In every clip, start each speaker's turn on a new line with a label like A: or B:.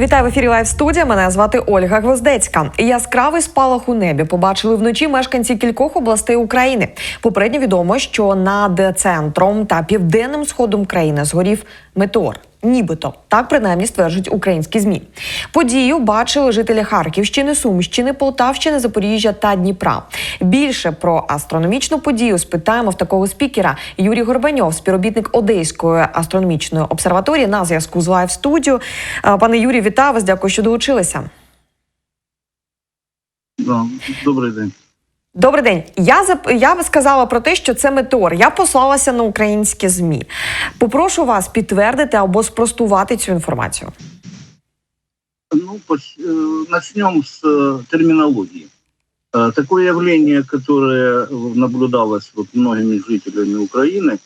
A: Вітаю в ефірі Лайв студія. Мене звати Ольга Гвоздецька. Яскравий спалах у небі побачили вночі мешканці кількох областей України. Попередньо відомо, що над центром та південним сходом країни згорів метеор. Нібито так принаймні стверджують українські змі. Подію бачили жителі Харківщини, Сумщини, Полтавщини, Запоріжжя та Дніпра. Більше про астрономічну подію спитаємо в такого спікера Юрій Горбаньов, співробітник Одеської астрономічної обсерваторії на зв'язку з Лайв студіо. Пане Юрій, вітаю вас. Дякую, що долучилися.
B: Добрий день.
A: Добрий день. Я зап... я сказала про те, що це метеор. Я послалася на українські змі. Попрошу вас підтвердити або спростувати цю інформацію.
B: Ну, поч- э, начнем с э, терминологии. Э, Такое явление, которое наблюдалось вот многими жителями Украины,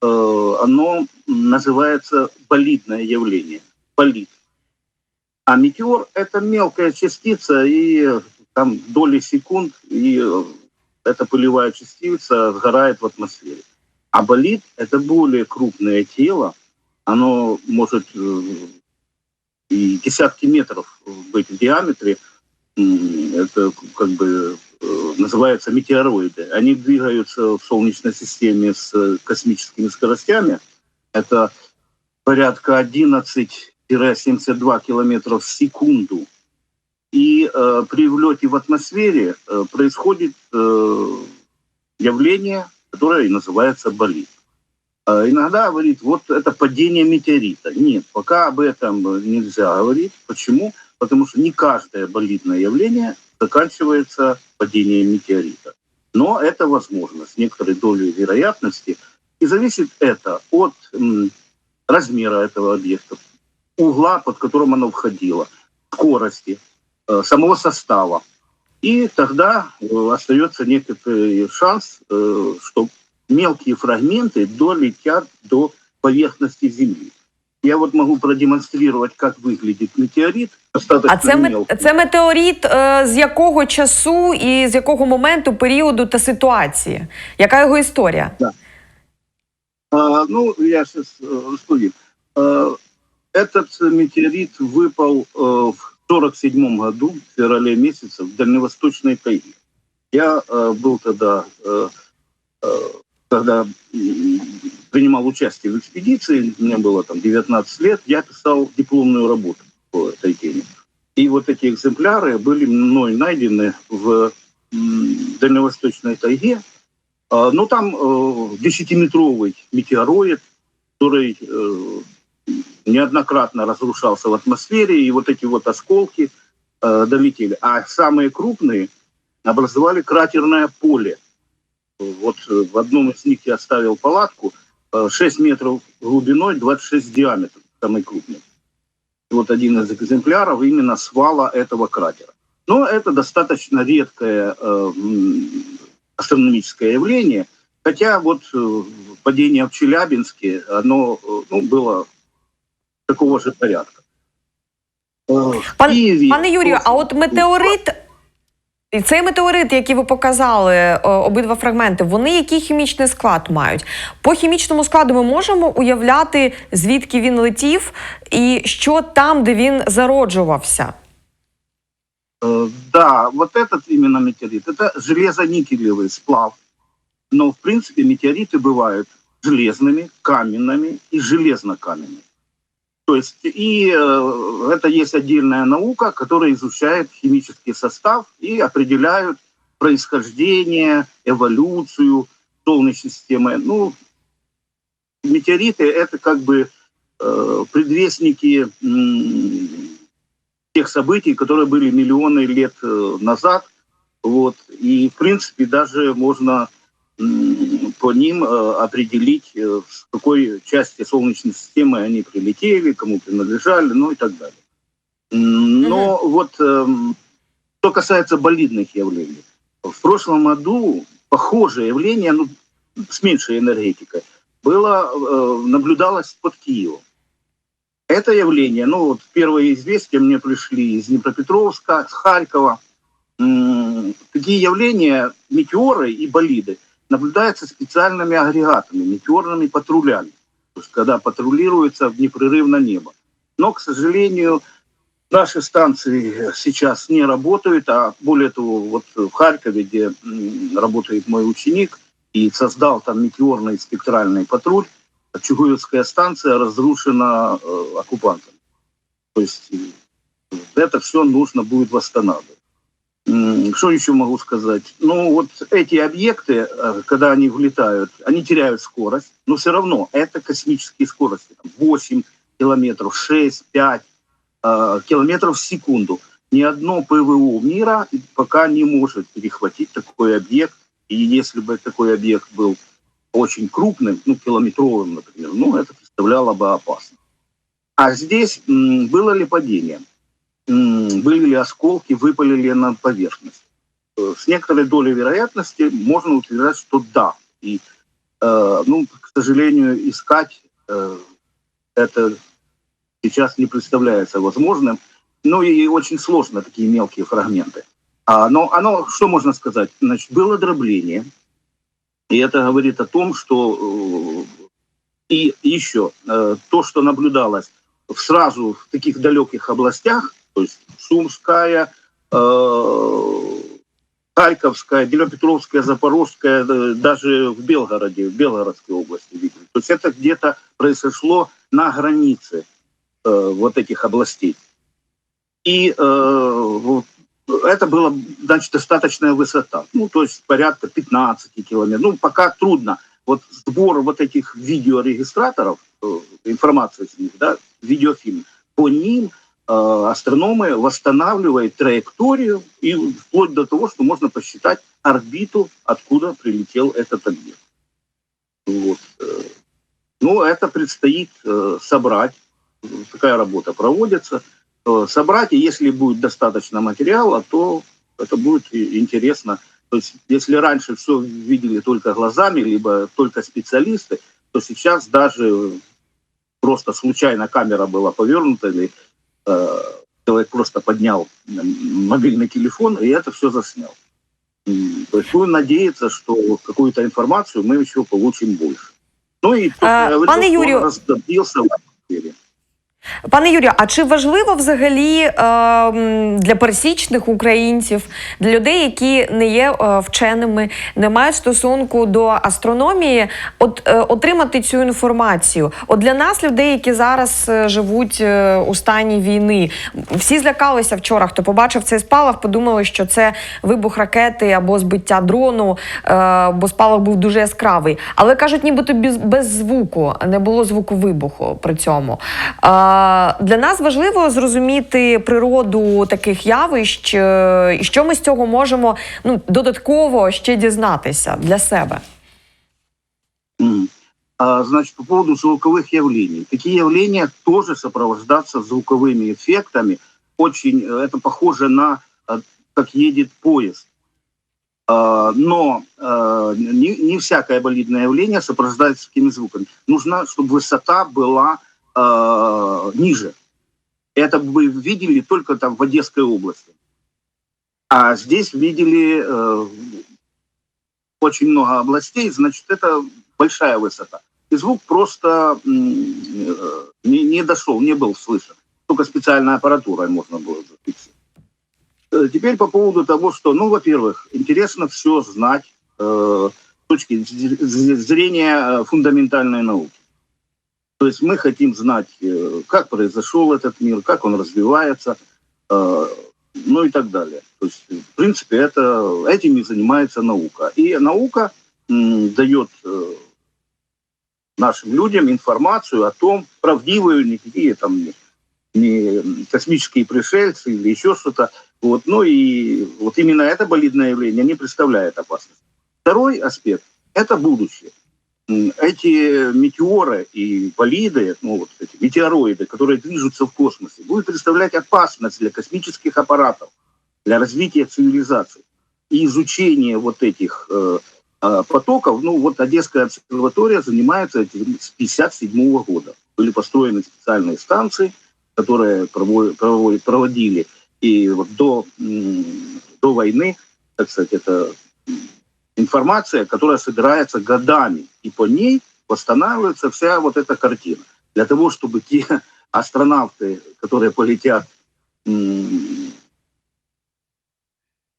B: э, оно называется болидное явление. Болид. А метеор – это мелкая частица, и э, там доли секунд, и э, эта пылевая частица сгорает в атмосфере. А болид – это более крупное тело, оно может э, и десятки метров быть в диаметре, это как бы э, называется метеороиды. Они двигаются в Солнечной системе с космическими скоростями. Это порядка 11-72 километров в секунду. И э, при влете в атмосфере э, происходит э, явление, которое и называется болид. А Иногда говорит, вот это падение метеорита. Нет, пока об этом нельзя говорить. Почему? Потому что не каждое болидное явление заканчивается падением метеорита. Но это возможно с некоторой долей вероятности. И зависит это от м, размера этого объекта, угла, под которым оно входило, скорости, э, самого состава. И тогда э, остается некоторый шанс, э, что мелкие фрагменты долетят до поверхности Земли. Я вот могу продемонстрировать, как выглядит метеорит. Достаточно
A: А це, мет-
B: мелкий.
A: це метеорит е, з якого часу і з якого моменту, періоду та ситуації? Яка його історія?
B: А, ну, я сейчас расскажу. Этот метеорит выпал э, в 47 году, в феврале месяце, в дальневосточной тайге. Я э, был тогда, э, э, когда принимал участие в экспедиции, мне было там 19 лет, я писал дипломную работу по этой теме. И вот эти экземпляры были мной найдены в дальневосточной тайге, а, Ну, там э, 10-метровый метеороид, который э, неоднократно разрушался в атмосфере, и вот эти вот осколки э, долетели. А самые крупные образовали кратерное поле. Вот э, в одном из них я оставил палатку, э, 6 метров глубиной, 26 диаметром, самый крупный. Вот один из экземпляров именно свала этого кратера. Но это достаточно редкое э, астрономическое явление, хотя вот э, падение в Челябинске, оно э, ну, было такого же порядка. Э, в
A: Пан-
B: Киеве
A: Пане Юрію, а от метеорит. І цей метеорит, який ви показали, е, обидва фрагменти, вони який хімічний склад мають? По хімічному складу ми можемо уявляти, звідки він летів, і що там, де він зароджувався.
B: Э, Да, вот этот именно метеорит, это железоникелевый сплав. Но, в принципе, метеориты бывают железными, каменными и железнокаменными. То есть, и э, это есть отдельная наука, которая изучает химический состав и определяют происхождение, эволюцию Солнечной системы. Ну, метеориты – это как бы э, предвестники м, тех событий, которые были миллионы лет э, назад. Вот. И, в принципе, даже можно по ним э, определить, э, с какой части Солнечной системы они прилетели, кому принадлежали, ну и так далее. Но вот эм, что касается болидных явлений. В прошлом году похожее явление, ну, с меньшей энергетикой, было, э, наблюдалось под Киевом. Это явление, ну вот первые известия мне пришли из Днепропетровска, с Харькова. Такие явления, метеоры и болиды, наблюдаются специальными агрегатами, метеорными патрулями. То есть когда патрулируется в непрерывно небо. Но, к сожалению, Наши станции сейчас не работают, а более того, вот в Харькове, где работает мой ученик, и создал там метеорный спектральный патруль, Чугуевская станция разрушена э, оккупантами. То есть э, это все нужно будет восстанавливать. Что еще могу сказать? Ну, вот эти объекты, э, когда они влетают, они теряют скорость, но все равно это космические скорости. Там 8 километров, 6, 5 э, километров в секунду. Ни одно ПВО мира пока не может перехватить такой объект. И если бы такой объект был очень крупным, ну, километровым, например, ну, это представляло бы опасность. А здесь было ли падение? Были ли осколки, выпали ли на поверхность? Э, С некоторой долей вероятности можно утверждать, что да. И, э, ну, к сожалению, искать э, это сейчас не представляется возможным. Ну и очень сложно такие мелкие фрагменты. А, но оно, что можно сказать? Значит, было дробление. И это говорит о том, что и еще то, что наблюдалось сразу в таких далеких областях, то есть Сумская, э, Харьковская, Днепропетровская, Запорожская, э, даже в Белгороде, в Белгородской области видели. То есть это где-то произошло на границе э, вот этих областей. И э, это была, значит, достаточная высота. Ну, то есть порядка 15 километров. Ну, пока трудно. Вот сбор вот этих видеорегистраторов, э, информации с них, да, видеофильм, по ним э, астрономы восстанавливают траекторию и вплоть до того, что можно посчитать орбиту, откуда прилетел этот объект. Вот. э. Ну, это предстоит э, собрать. Такая работа проводится. Э, Собрать, и если будет достаточно материала, то это будет интересно. То есть, если раньше все видели только глазами, либо только специалисты, то сейчас даже просто случайно камера была повернута, или э, человек просто поднял мобильный телефон, и это все заснял. То есть будем надеяться, что какую-то информацию мы еще получим больше. Ну и
A: А,
B: он
A: Юрію,
B: раздобился в.
A: Пане Юрію, а чи важливо взагалі е, для пересічних українців, для людей, які не є е, вченими, не мають стосунку до астрономії, от е, отримати цю інформацію? От для нас, людей, які зараз е, живуть е, у стані війни, всі злякалися вчора. Хто побачив цей спалах, подумали, що це вибух ракети або збиття дрону, е, бо спалах був дуже яскравий. Але кажуть, нібито без, без звуку, не було звуку вибуху при цьому. Е, для нас важливо зрозуміти природу таких явищ, е, і що ми з цього можемо ну, додатково ще дізнатися для себе.
B: Мгм. А, значит, по поводу звуковых явлений. Такие явления тоже сопровождаются звуковыми эффектами. Очень э, это похоже на э, как едет поезд. А, Но э, не, не всякое болидное явление сопровождается такими звуками. Нужно, чтобы высота была э, ниже. Это вы видели только там в Одесской области. А здесь видели э, очень много областей, значит, это большая высота. И звук просто э, не, не дошел, не был слышен. Только специальной аппаратурой можно было зафиксировать. Э, Теперь по поводу того, что, ну, во-первых, интересно все знать э, с точки зр- зр- зрения э, фундаментальной науки. То есть мы хотим знать, э, как произошел этот мир, как он развивается, э, ну и так далее. То есть, в принципе, это, этим и занимается наука. И наука дает э, нашим людям информацию о том, правдивые никакие там не космические пришельцы или еще что-то. Вот. Ну и вот именно это болидное явление не представляет опасности. Второй аспект – это будущее. Эти метеоры и болиды, ну вот эти метеороиды, которые движутся в космосе, будут представлять опасность для космических аппаратов, для развития цивилизации. И изучение вот этих э, э, потоков, ну вот Одесская обсерватория занимается этим с 57 года. Были построены специальные станции, которые прово- прово- проводили и вот до, до войны, так сказать, это информация, которая собирается годами, по ней восстанавливается вся вот эта картина. Для того, чтобы те астронавты, которые полетят м,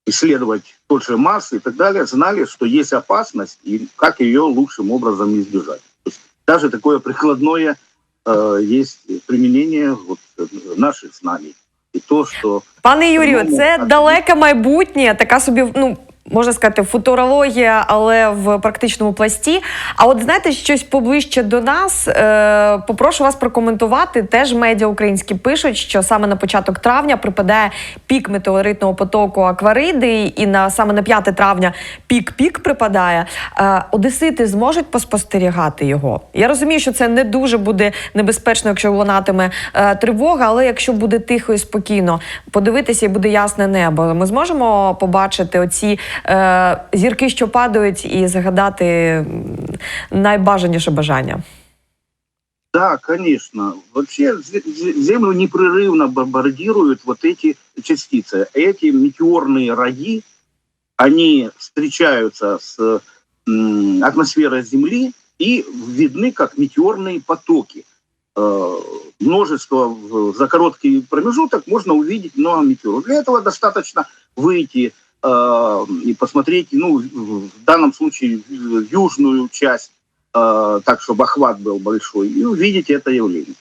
B: исследовать тот же Марс и так далее, знали, что есть опасность и как ее лучшим образом избежать. То есть даже такое прикладное э, есть применение вот, э, наших знаний. И то, что
A: Пане Юрію,
B: Ну,
A: це
B: так.
A: далеке майбутнє, така собі, ну. Можна сказати, футурологія, але в практичному пласті. А от знаєте, щось поближче до нас. Е, попрошу вас прокоментувати. Теж медіа українські пишуть, що саме на початок травня припадає пік метеоритного потоку Аквариди, і на саме на 5 травня пік-пік припадає. Е, одесити зможуть поспостерігати його. Я розумію, що це не дуже буде небезпечно, якщо лунатиме е, тривога, але якщо буде тихо і спокійно, подивитися і буде ясне небо. Ми зможемо побачити оці е, зірки, що падають, і загадати м, найбажаніше бажання.
B: Да, конечно. Вообще зе- зе- Землю непрерывно бомбардируют вот эти частицы. Эти метеорные роги, они встречаются с м, атмосферой Земли и видны как метеорные потоки. Э, Множество в- за короткий промежуток можно увидеть много метеоров. Для этого достаточно выйти э, и посмотреть, ну, в данном случае, южную часть э, так, чтобы охват был большой, и увидеть это явление.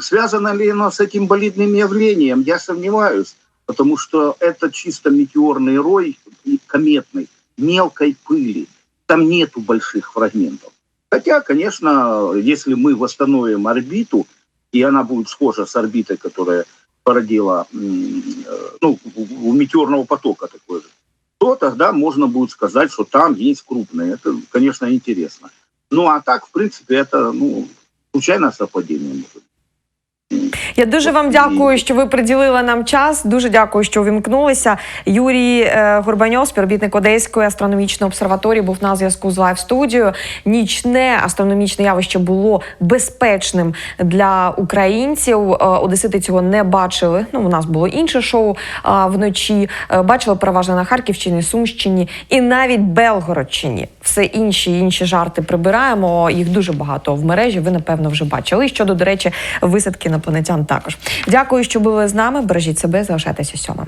B: Связано ли оно с этим болидным явлением, я сомневаюсь, потому что это чисто метеорный рой кометный, мелкой пыли. Там нету больших фрагментов. Хотя, конечно, если мы восстановим орбиту, и она будет схожа с орбитой, которая породила э, ну, у метеорного потока такой же, то тогда можно будет сказать, что там есть крупные. Это, конечно, интересно. Ну, а так, в принципе, это, ну, случайное совпадение. может быть.
A: Я дуже вам дякую, що ви приділили нам час. Дуже дякую, що увімкнулися. Юрій е, Горбаньов, співробітник Одеської астрономічної обсерваторії, був на зв'язку з лайв студією. Нічне астрономічне явище було безпечним для українців. Е, Одесити цього не бачили. Ну, у нас було інше шоу вночі. Е, Бачили переважно на Харківщині, Сумщині і навіть Белгородщині. Все інші інші жарти прибираємо. Їх дуже багато в мережі. Ви напевно вже бачили. Щодо, до речі, висадки інопланетян також. Дякую, що були з нами. Бережіть себе, залишайтеся сьомим.